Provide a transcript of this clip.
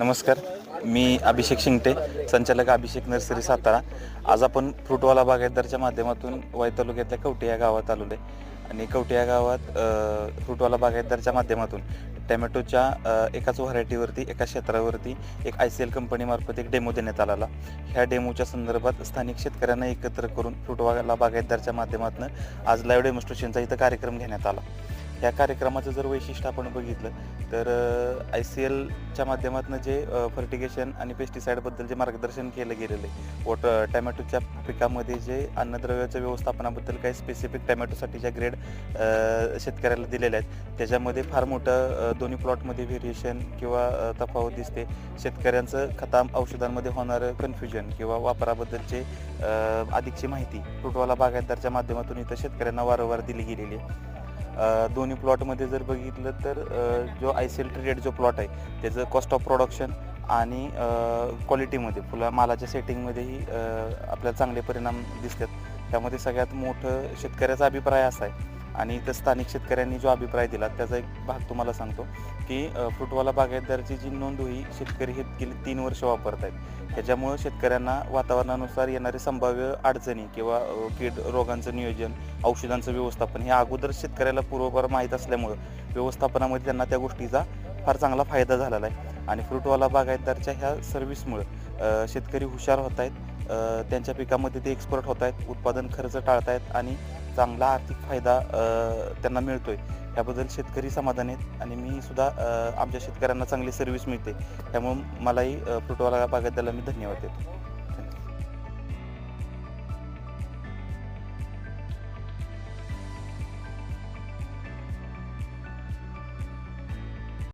नमस्कार मी अभिषेक शिंगटे संचालक अभिषेक नर्सरी सातारा. आज आपण फ्रूटवाला बागायतदारच्या माध्यमातून वाई तालुक्यातल्या कवटे या गावात आलेलो आहे. आणि कवटे या गावात फ्रुटवाला फ्रूटवाला बागायतदारच्या माध्यमातून टॅमॅटोच्या एकाच व्हरायटीवरती एका क्षेत्रावरती एक आय सी एल कंपनीमार्फत एक डेमो देण्यात आलेला. ह्या डेमोच्या संदर्भात स्थानिक शेतकऱ्यांना एकत्र करून फ्रूटवाला बागायतदारच्या माध्यमातून आज लाईव्ह डेमॉन्स्ट्रेशनचा इथं कार्यक्रम घेण्यात आला. ह्या कार्यक्रमाचं जर वैशिष्ट्य आपण बघितलं तर आय सी एलच्या माध्यमातून जे फर्टिगेशन आणि पेस्टिसाईडबद्दल जे मार्गदर्शन केलं गेलेलं आहे वॉटर टॅमॅटोच्या पिकामध्ये जे अन्नद्रव्याच्या व्यवस्थापनाबद्दल काही स्पेसिफिक टॅमॅटोसाठीच्या ग्रेड शेतकऱ्याला दिलेल्या आहेत त्याच्यामध्ये फार मोठं दोन्ही प्लॉटमध्ये व्हेरिएशन किंवा तफावत दिसते. शेतकऱ्यांचं खता औषधांमध्ये होणारं कन्फ्युजन किंवा वापराबद्दलचे अधिकची माहिती फ्रूटवाला बागायतदारच्या माध्यमातून इथं शेतकऱ्यांना वारंवार दिली गेलेली आहे. दोन्ही प्लॉटमध्ये जर बघितलं तर जो आय सी एल ट्रेडेड जो प्लॉट आहे त्याचं कॉस्ट ऑफ प्रोडक्शन आणि क्वालिटीमध्ये फुला मालाच्या सेटिंगमध्येही आपल्याला चांगले परिणाम दिसतात. त्यामध्ये सगळ्यात मोठं शेतकऱ्याचा अभिप्राय असा आहे. आणि इथं स्थानिक शेतकऱ्यांनी जो अभिप्राय दिला त्याचा एक भाग तुम्हाला सांगतो की फ्रुटवाला फ्रूटवाला बागायतदारची जी नोंद ही शेतकरी हे गेली तीन वर्ष वापरत आहेत त्याच्यामुळं शेतकऱ्यांना वातावरणानुसार येणारे संभाव्य अडचणी किंवा कीड रोगांचं नियोजन औषधांचं व्यवस्थापन हे अगोदर शेतकऱ्याला पूर्वपर माहीत असल्यामुळं व्यवस्थापनामध्ये त्यांना त्या गोष्टीचा फार चांगला फायदा झालेला आहे. आणि फ्रूटवाला बागायतदारच्या ह्या सर्व्हिसमुळं शेतकरी हुशार होत आहेत त्यांच्या पिकामध्ये ते एक्सपर्ट होत आहेत उत्पादन खर्च टाळतायत आणि चांगला आर्थिक फायदा त्यांना त्यांना मिळतोय. याबद्दल शेतकरी समाधान आहेत आणि मी सुद्धा आमच्या शेतकऱ्यांना चांगली सर्व्हिस मिळते. त्यामुळे मलाही अ, फ्रूटवाला बागायतदारला मी धन्यवाद देतो.